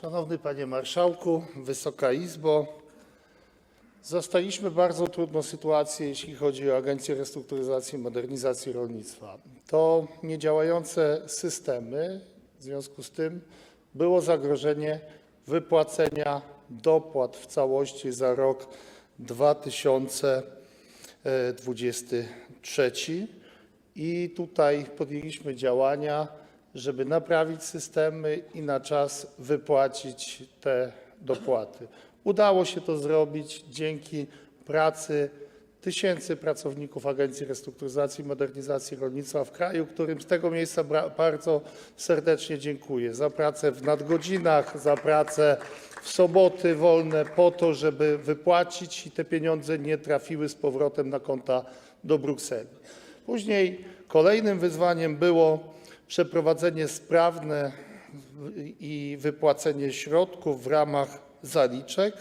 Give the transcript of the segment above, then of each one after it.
Szanowny Panie Marszałku, Wysoka Izbo, zastaliśmy bardzo trudną sytuację, jeśli chodzi o Agencję Restrukturyzacji i Modernizacji Rolnictwa. To niedziałające systemy, w związku z tym było zagrożenie wypłacenia dopłat w całości za rok 2023 i tutaj podjęliśmy działania, żeby naprawić systemy i na czas wypłacić te dopłaty. Udało się to zrobić dzięki pracy tysięcy pracowników Agencji Restrukturyzacji i Modernizacji Rolnictwa w kraju, którym z tego miejsca bardzo serdecznie dziękuję za pracę w nadgodzinach, za pracę w soboty wolne po to, żeby wypłacić i te pieniądze nie trafiły z powrotem na konta do Brukseli. Później kolejnym wyzwaniem było przeprowadzenie sprawne i wypłacenie środków w ramach zaliczek.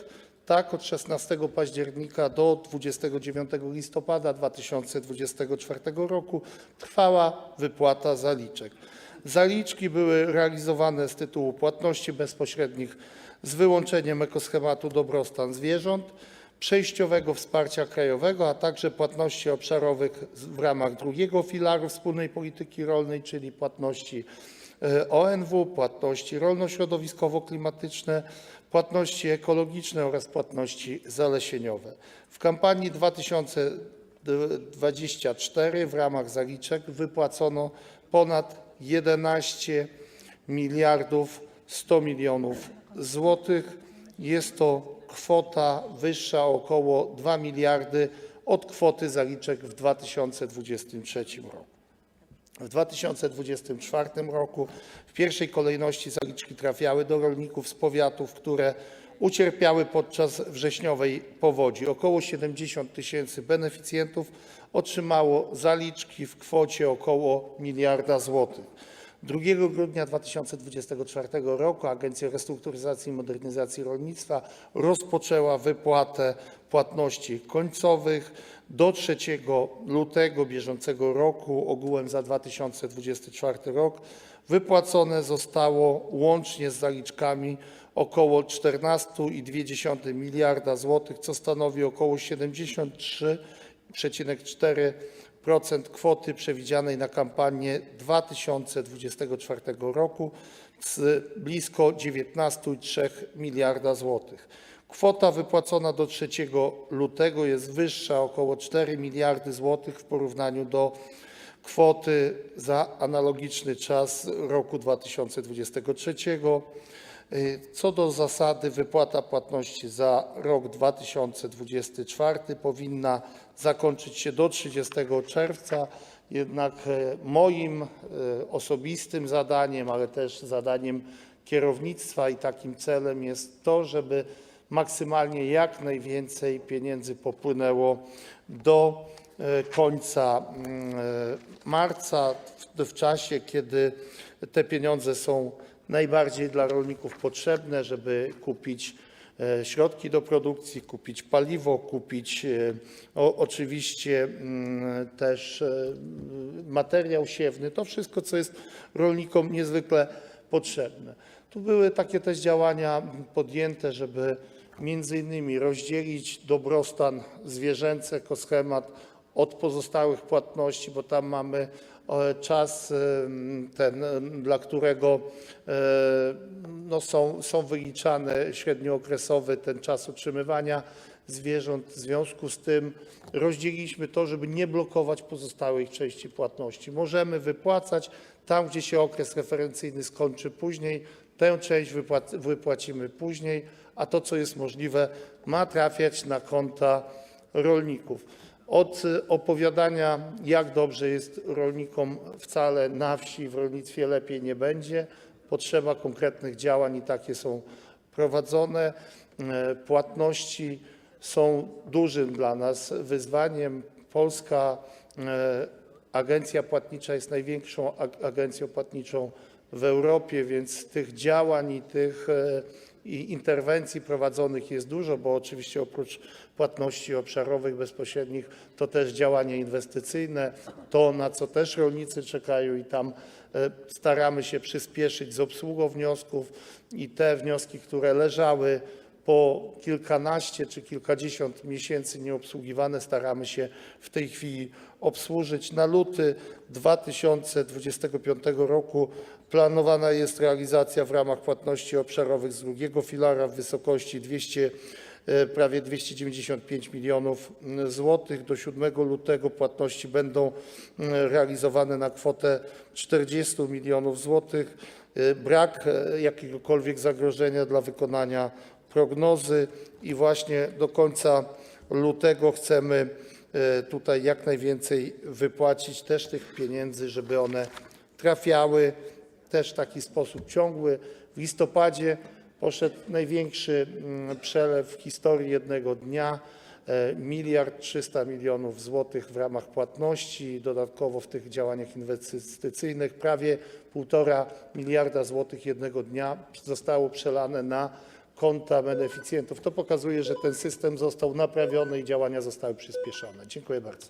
Tak, od 16 października do 29 listopada 2024 roku trwała wypłata zaliczek. Zaliczki były realizowane z tytułu płatności bezpośrednich z wyłączeniem ekoschematu dobrostan zwierząt, przejściowego wsparcia krajowego, a także płatności obszarowych w ramach drugiego filaru wspólnej polityki rolnej, czyli płatności e, ONW, płatności rolno-środowiskowo-klimatyczne, płatności ekologiczne oraz płatności zalesieniowe. W kampanii 2024 w ramach zaliczek wypłacono ponad 11 miliardów 100 milionów złotych. Jest to kwota wyższa o około 2 miliardy od kwoty zaliczek w 2023 roku. W 2024 roku w pierwszej kolejności zaliczki trafiały do rolników z powiatów, które ucierpiały podczas wrześniowej powodzi. Około 70 tysięcy beneficjentów otrzymało zaliczki w kwocie około miliarda złotych. 2 grudnia 2024 roku Agencja Restrukturyzacji i Modernizacji Rolnictwa rozpoczęła wypłatę płatności końcowych. Do 3 lutego bieżącego roku ogółem za 2024 rok wypłacone zostało łącznie z zaliczkami około 14,2 miliarda złotych, co stanowi około 73,4% kwoty przewidzianej na kampanię 2024 roku z blisko 19,3 miliarda złotych. Kwota wypłacona do 3 lutego jest wyższa około 4 miliardy złotych w porównaniu do kwoty za analogiczny czas roku 2023. Y, Co do zasady wypłata płatności za rok 2024 powinna zakończyć się do 30 czerwca, jednak e, moim e, osobistym zadaniem, ale też zadaniem kierownictwa i takim celem jest to, żeby maksymalnie jak najwięcej pieniędzy popłynęło do e, końca mm, marca, w czasie, kiedy te pieniądze są najbardziej dla rolników potrzebne, żeby kupić e, środki do produkcji, kupić paliwo, kupić e, oczywiście mm, też e, materiał siewny, to wszystko, co jest rolnikom niezwykle potrzebne. Tu były takie też działania podjęte, żeby między innymi rozdzielić dobrostan zwierzęcy, ekoschemat od pozostałych płatności, bo tam mamy e, czas ten, em, dla którego e, no, wyliczane średniookresowy ten czas utrzymywania zwierząt. W związku z tym rozdzieliliśmy to, żeby nie blokować pozostałej części płatności. Możemy wypłacać tam, gdzie się okres referencyjny skończy później, tę część wypłac- wypłacimy później, a to, co jest możliwe, ma trafiać na konta rolników. Od opowiadania, jak dobrze jest rolnikom wcale na wsi, w rolnictwie lepiej nie będzie. Potrzeba konkretnych działań i takie są prowadzone. E, Płatności są dużym dla nas wyzwaniem. Polska e, Agencja Płatnicza jest największą ag- agencją płatniczą w Europie, więc tych działań i tych e, i interwencji prowadzonych jest dużo, bo oczywiście oprócz płatności obszarowych bezpośrednich to też działania inwestycyjne, to na co też rolnicy czekają i tam e, staramy się przyspieszyć z obsługą wniosków i te wnioski, które leżały po kilkanaście czy kilkadziesiąt miesięcy nieobsługiwane, staramy się w tej chwili obsłużyć. Na luty 2025 roku planowana jest realizacja w ramach płatności obszarowych z drugiego filara w wysokości 200, e, prawie 295 milionów złotych. Do 7 lutego płatności będą m, realizowane na kwotę 40 milionów złotych. E, Brak e, jakiegokolwiek zagrożenia dla wykonania prognozy i właśnie do końca lutego chcemy e, tutaj jak najwięcej wypłacić też tych pieniędzy, żeby one trafiały też w taki sposób ciągły. W listopadzie poszedł największy mm, przelew w historii jednego dnia. e, Miliard 300 milionów złotych w ramach płatności, dodatkowo w tych działaniach inwestycyjnych prawie 1,5 miliarda złotych jednego dnia zostało przelane na konta beneficjentów. To pokazuje, że ten system został naprawiony i działania zostały przyspieszone. Dziękuję bardzo.